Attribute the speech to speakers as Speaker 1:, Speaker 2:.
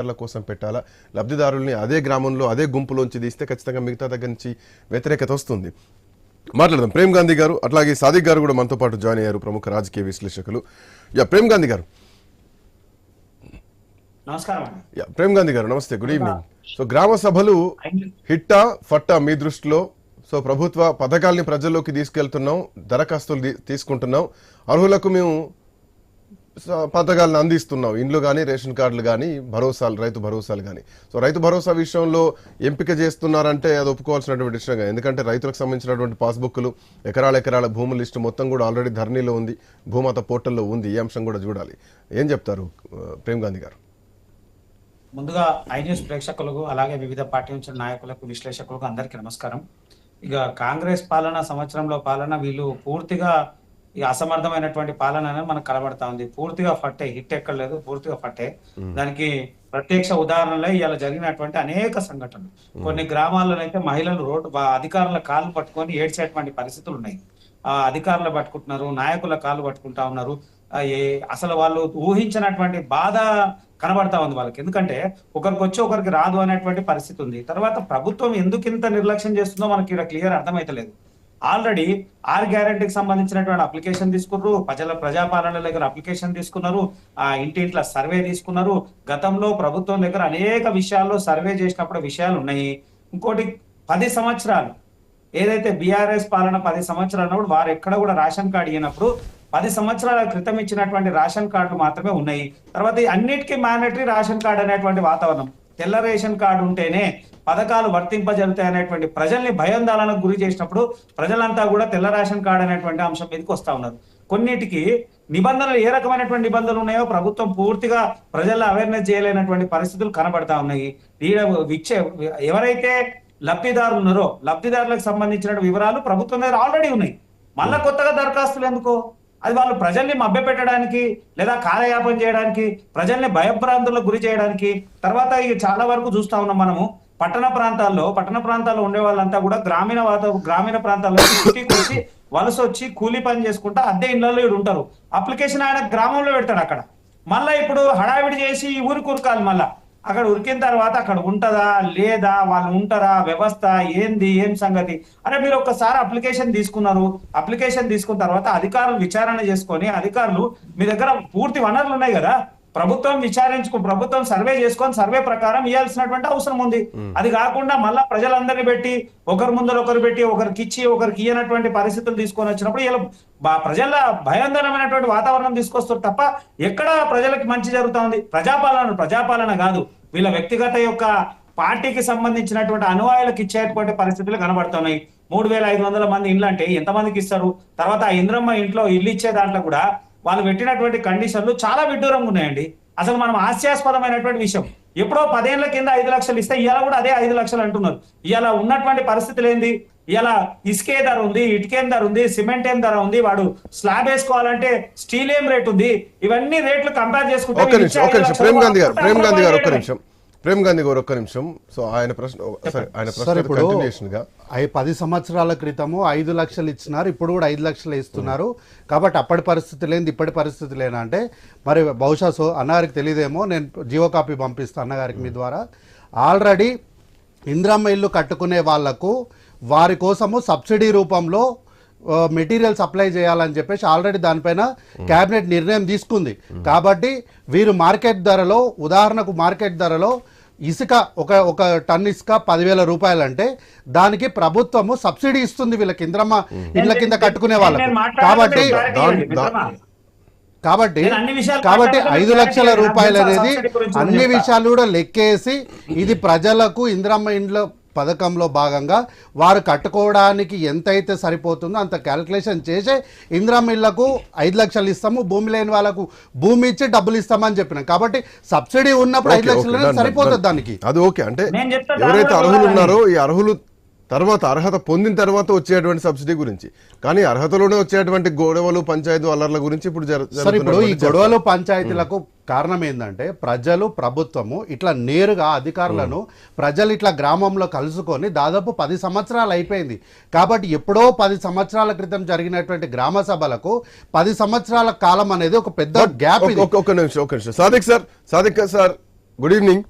Speaker 1: లబ్ధిదారుల కోసం పెట్టాలా? లబ్ధిదారుల్ని అదే గ్రామంలో అదే గుంపులోంచి తీస్తే ఖచ్చితంగా మిగతా దగ్గర నుంచి వ్యతిరేకత వస్తుంది. మాట్లాడదాం. ప్రేమ్ గాంధీ గారు అట్లాగే సాదిక్ గారు కూడా మనతో పాటు జాయిన్ అయ్యారు ప్రముఖ రాజకీయ విశ్లేషకులు. యా ప్రేమ్ గాంధీ గారు. యా ప్రేమ్ గాంధీ గారు నమస్తే గుడ్ ఈవినింగ్. సో గ్రామ సభలు హిట్టా ఫట్టా మీ దృష్టిలో? సో ప్రభుత్వ పథకాల్ని ప్రజల్లోకి తీసుకెళ్తున్నాం దరఖాస్తులు తీసుకుంటున్నాం. అర్హులకు మేము పథకాలను అందిస్తున్నాం ఇండ్లు కానీ రేషన్ కార్డులు కానీ భరోసాలు రైతు భరోసాలు కానీ సో రైతు భరోసా విషయంలో ఎంపిక చేస్తున్నారంటే అది ఒప్పుకోవాల్సినటువంటి విషయం ఎందుకంటే రైతులకు సంబంధించినటువంటి పాస్బుక్లు ఎకరాల ఎకరాల భూముల లిస్టు మొత్తం కూడా ఆల్రెడీ ధరణిలో ఉంది. భూమాత పోర్టల్లో ఉంది. ఈ అంశం కూడా చూడాలి. ఏం చెప్తారు ప్రేమ్ గాంధీ గారు?
Speaker 2: ముందుగా ఐ న్యూస్ ప్రేక్షకులకు అలాగే వివిధ పార్టీ నుంచి నాయకులకు విశ్లేషకులకు అందరికీ నమస్కారం. ఇక కాంగ్రెస్ పాలన సంవత్సరంలో పాలన వీళ్ళు పూర్తిగా ఈ అసమర్థమైనటువంటి పాలన అనేది మనకు కనబడతా ఉంది. పూర్తిగా ఫట్టే హిట్ ఎక్కడ లేదు పూర్తిగా ఫట్టే. దానికి ప్రత్యక్ష ఉదాహరణలే ఇవాళ జరిగినటువంటి అనేక సంఘటనలు. కొన్ని గ్రామాల్లో అయితే మహిళలు రోడ్డు అధికారుల కాళ్ళు పట్టుకొని ఏడ్చేటువంటి పరిస్థితులు ఉన్నాయి. ఆ అధికారులు పట్టుకుంటున్నారు నాయకుల కాళ్ళు పట్టుకుంటా ఉన్నారు. అసలు వాళ్ళు ఊహించినటువంటి బాధ కనబడతా ఉంది వాళ్ళకి. ఎందుకంటే ఒకరికి వచ్చి ఒకరికి రాదు అనేటువంటి పరిస్థితి ఉంది. తర్వాత ప్రభుత్వం ఎందుకు ఇంత నిర్లక్ష్యం చేస్తుందో మనకి ఇక్కడ క్లియర్ అర్థమైతలేదు. ఆల్రెడీ ఆర్ గ్యారంటీకి సంబంధించినటువంటి అప్లికేషన్ తీసుకున్నారు. ప్రజల ప్రజాపాలన దగ్గర అప్లికేషన్ తీసుకున్నారు. ఆ ఇంటింట్ల సర్వే తీసుకున్నారు. గతంలో ప్రభుత్వం దగ్గర అనేక విషయాల్లో సర్వే చేసినప్పుడు విషయాలు ఉన్నాయి. ఇంకోటి పది సంవత్సరాలు. ఏదైతే బీఆర్ఎస్ పాలన పది సంవత్సరాలు అన్నప్పుడు వారు ఎక్కడ కూడా రేషన్ కార్డు ఇవ్వనప్పుడు పది సంవత్సరాల క్రితం ఇచ్చినటువంటి రేషన్ కార్డులు మాత్రమే ఉన్నాయి. తర్వాత అన్నిటికీ మ్యాండటరీ రేషన్ కార్డు అనేటువంటి వాతావరణం. తెల్ల రేషన్ కార్డు ఉంటేనే పథకాలు వర్తింపజరుగుతాయి అనేటువంటి ప్రజల్ని భయాందోళనకు గురి చేసినప్పుడు ప్రజలంతా కూడా తెల్ల రేషన్ కార్డు అనేటువంటి అంశం మీదకి వస్తా ఉన్నారు. కొన్నిటికి నిబంధనలు ఏ రకమైనటువంటి నిబంధనలు ఉన్నాయో ప్రభుత్వం పూర్తిగా ప్రజల్లో అవేర్నెస్ చేయలేనటువంటి పరిస్థితులు కనబడతా ఉన్నాయి. విచ్చే ఎవరైతే లబ్ధిదారులు ఉన్నారో లబ్ధిదారులకు సంబంధించిన వివరాలు ప్రభుత్వం దగ్గర ఆల్రెడీ ఉన్నాయి. మళ్ళా కొత్తగా దరఖాస్తులు ఎందుకో? అది వాళ్ళు ప్రజల్ని మభ్యపెట్టడానికి లేదా కాలయాపన చేయడానికి ప్రజల్ని భయభ్రాంతులకు గురి చేయడానికి. తర్వాత ఇక చాలా వరకు చూస్తా ఉన్నాం మనము. పట్టణ ప్రాంతాల్లో పట్టణ ప్రాంతాల్లో ఉండే వాళ్ళంతా కూడా గ్రామీణ వాత గ్రామీణ ప్రాంతాల్లో సిటీకి వచ్చి వలస వచ్చి కూలీ పని చేసుకుంటా అద్దె ఇళ్ళలో ఉంటారు. అప్లికేషన్ ఆయన గ్రామంలో పెడతాడు అక్కడ. మళ్ళా ఇప్పుడు హడావిడి చేసి ఈ ఊరికి ఉరకాలి మళ్ళా. అక్కడ ఉరికిన తర్వాత అక్కడ ఉంటదా లేదా వాళ్ళు ఉంటారా వ్యవస్థ ఏంది ఏం సంగతి? అరే మీరు ఒక్కసారి అప్లికేషన్ తీసుకున్నారు. అప్లికేషన్ తీసుకున్న తర్వాత అధికారులు విచారణ చేసుకొని అధికారులు మీ దగ్గర పూర్తి వనరులు ఉన్నాయి కదా. ప్రభుత్వం విచారించుకో ప్రభుత్వం సర్వే చేసుకొని సర్వే ప్రకారం ఇవ్వాల్సినటువంటి అవసరం ఉంది. అది కాకుండా మళ్ళా ప్రజలందరినీ పెట్టి ఒకరి ముందర ఒకరు పెట్టి ఒకరికి ఇచ్చి ఒకరికి ఇయ్యనటువంటి పరిస్థితులు తీసుకొని వచ్చినప్పుడు ఇలా ప్రజల భయాందోళనమైనటువంటి వాతావరణం తీసుకొస్తారు తప్ప ఎక్కడ ప్రజలకి మంచి జరుగుతా ఉంది? ప్రజాపాలన ప్రజాపాలన కాదు. వీళ్ళ వ్యక్తిగత యొక్క పార్టీకి సంబంధించినటువంటి అనువాయులకు ఇచ్చేటువంటి పరిస్థితులు కనబడుతున్నాయి. మూడు వేల ఐదు వందల మంది ఇండ్లు అంటే ఎంతమందికి ఇస్తారు? తర్వాత ఆ ఇంద్రమ్మ ఇంట్లో ఇల్లు ఇచ్చే దాంట్లో కూడా వాళ్ళు పెట్టినటువంటి కండిషన్లు చాలా విడ్డూరంగా ఉన్నాయండి. అసలు మనం హాస్యాస్పదమైనటువంటి విషయం. ఎప్పుడో పదేళ్ళ కింద ఐదు లక్షలు ఇస్తే ఇవాళ కూడా అదే ఐదు లక్షలు అంటున్నారు. ఇవాళ ఉన్నటువంటి పరిస్థితులు ఏంది? ఇలా ఇసుకే ధర ఉంది ఇటుకేం ధర ఉంది సిమెంట్ ఏం ధర ఉంది వాడు స్లాబ్ వేసుకోవాలంటే స్టీల్ ఏం రేట్ ఉంది? ఇవన్నీ రేట్లు కంపేర్ చేసుకుంటే
Speaker 1: ప్రేమ్ గాంధీ గారు ప్రేమ్ గాంధీ గారు ఒక్క. నిమిషం. ప్రేమ్ గాంధీ గారు ఒక్క నిమిషం. సో ఆయన ప్రశ్న ఆయన ప్రశ్న
Speaker 3: ఇప్పుడు
Speaker 1: కంటిన్యూషన్గా
Speaker 3: ఐ పది సంవత్సరాల క్రితము ఐదు లక్షలు ఇచ్చినారు ఇప్పుడు కూడా ఐదు లక్షలు ఇస్తున్నారు. కాబట్టి అప్పటి పరిస్థితి లేనిది ఇప్పటి పరిస్థితి లేనా అంటే మరి బహుశా సో అన్నగారికి తెలియదేమో నేను జీవో కాపీ పంపిస్తాను అన్నగారికి మీ ద్వారా. ఆల్రెడీ ఇంద్రమ్మ ఇల్లు కట్టుకునే వాళ్ళకు వారి కోసము సబ్సిడీ రూపంలో మెటీరియల్ సప్లై చేయాలని చెప్పేసి ఆల్రెడీ దానిపైన కేబినెట్ నిర్ణయం తీసుకుంది కాబట్టి వీరు మార్కెట్ ధరలో ఉదాహరణకు మార్కెట్ ధరలో ఇసుక ఒక ఒక టన్ ఇసుక పదివేల రూపాయలు అంటే దానికి ప్రభుత్వము సబ్సిడీ ఇస్తుంది వీళ్ళకి ఇంద్రమ్మ ఇండ్ల కింద కట్టుకునే వాళ్ళకు కాబట్టి. కాబట్టి
Speaker 2: నేను అన్ని విషయాలు
Speaker 3: కాబట్టి ఐదు లక్షల రూపాయలు. అనేది అన్ని. విషయాలు కూడా లెక్కేసి ఇది ప్రజలకు ఇంద్రమ్మ ఇండ్ల పథకంలో భాగంగా వారు కట్టుకోవడానికి ఎంతైతే సరిపోతుందో అంత క్యాల్కులేషన్ చేసే ఇంద్రమ్మ ఇళ్ళకు ఐదు లక్షలు ఇస్తాము భూమి లేని వాళ్ళకు భూమి ఇచ్చి డబ్బులు ఇస్తామని చెప్పినాం. కాబట్టి సబ్సిడీ ఉన్నప్పుడు ఐదు లక్షలు సరిపోతుంది. దానికి.
Speaker 1: అది ఓకే. అంటే ఎవరైతే అర్హులు ఉన్నారో ఈ అర్హులు తర్వాత అర్హత పొందిన తర్వాత వచ్చేటువంటి సబ్సిడీ గురించి. కానీ అర్హతలోనే వచ్చేటువంటి గొడవలు పంచాయతీ అల్లర్ల గురించి ఇప్పుడు జరు-
Speaker 3: సార్ ఇప్పుడు ఈ గొడవలు పంచాయతీలకు కారణం ఏంటంటే ప్రజలు ప్రభుత్వము ఇట్లా నేరుగా అధికారులను ప్రజలు ఇట్లా గ్రామంలో కలుసుకొని దాదాపు పది సంవత్సరాలు అయిపోయింది. కాబట్టి ఎప్పుడో పది సంవత్సరాల క్రితం జరిగినటువంటి గ్రామ సభలకు పది సంవత్సరాల కాలం అనేది ఒక పెద్ద గ్యాప్
Speaker 1: ఒక- నిమిషం ఒక నిమిషం. Sadiq sir Sadiq sir good evening